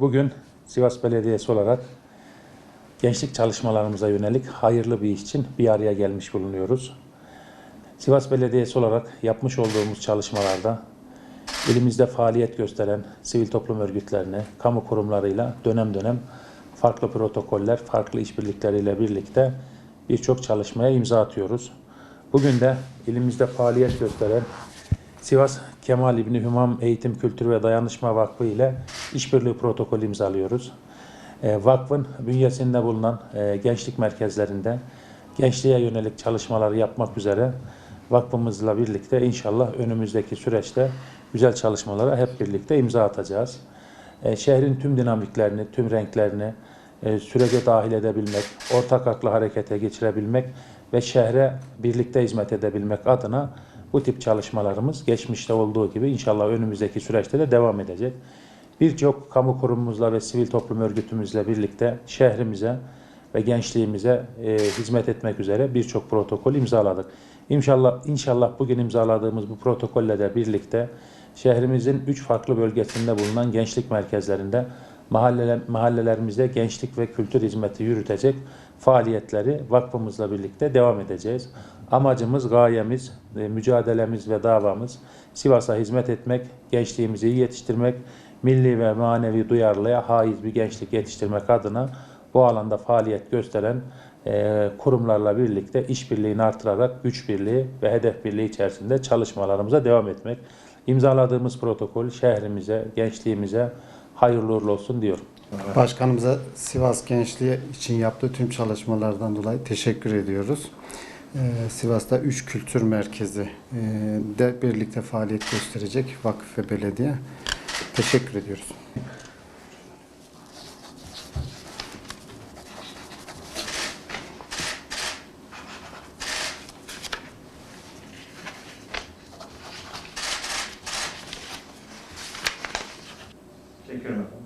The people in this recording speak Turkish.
Bugün Sivas Belediyesi olarak gençlik çalışmalarımıza yönelik hayırlı bir iş için bir araya gelmiş bulunuyoruz. Sivas Belediyesi olarak yapmış olduğumuz çalışmalarda ilimizde faaliyet gösteren sivil toplum örgütlerine, kamu kurumlarıyla dönem dönem farklı protokoller, farklı işbirlikleriyle birlikte birçok çalışmaya imza atıyoruz. Bugün de ilimizde faaliyet gösteren Sivas Kemal İbni Hümam Eğitim Kültür ve Dayanışma Vakfı ile işbirliği protokolü imzalıyoruz. E, Vakfın bünyesinde bulunan e, gençlik merkezlerinde gençliğe yönelik çalışmaları yapmak üzere vakfımızla birlikte inşallah önümüzdeki süreçte güzel çalışmalara hep birlikte imza atacağız. E, Şehrin tüm dinamiklerini, tüm renklerini sürece dahil edebilmek, ortak akla harekete geçirebilmek ve şehre birlikte hizmet edebilmek adına bu tip çalışmalarımız geçmişte olduğu gibi inşallah önümüzdeki süreçte de devam edecek. Birçok kamu kurumumuzla ve sivil toplum örgütümüzle birlikte şehrimize ve gençliğimize e, hizmet etmek üzere birçok protokol imzaladık. İnşallah inşallah bugün imzaladığımız bu protokolle de birlikte şehrimizin üç farklı bölgesinde bulunan gençlik merkezlerinde mahalleler, mahallelerimizde gençlik ve kültür hizmeti yürütecek faaliyetleri vakfımızla birlikte devam edeceğiz. Amacımız, gayemiz, e, mücadelemiz ve davamız Sivas'a hizmet etmek, gençliğimizi iyi yetiştirmek, milli ve manevi duyarlılığa haiz bir gençlik yetiştirmek adına bu alanda faaliyet gösteren e, kurumlarla birlikte işbirliğini artırarak güç birliği ve hedef birliği içerisinde çalışmalarımıza devam etmek. İmzaladığımız protokol şehrimize, gençliğimize hayırlı uğurlu olsun diyorum. Başkanımıza Sivas Gençliği için yaptığı tüm çalışmalardan dolayı teşekkür ediyoruz. Ee, Sivas'ta 3 kültür merkezi e, de birlikte faaliyet gösterecek vakıf ve belediye. Teşekkür ediyoruz. ってるのか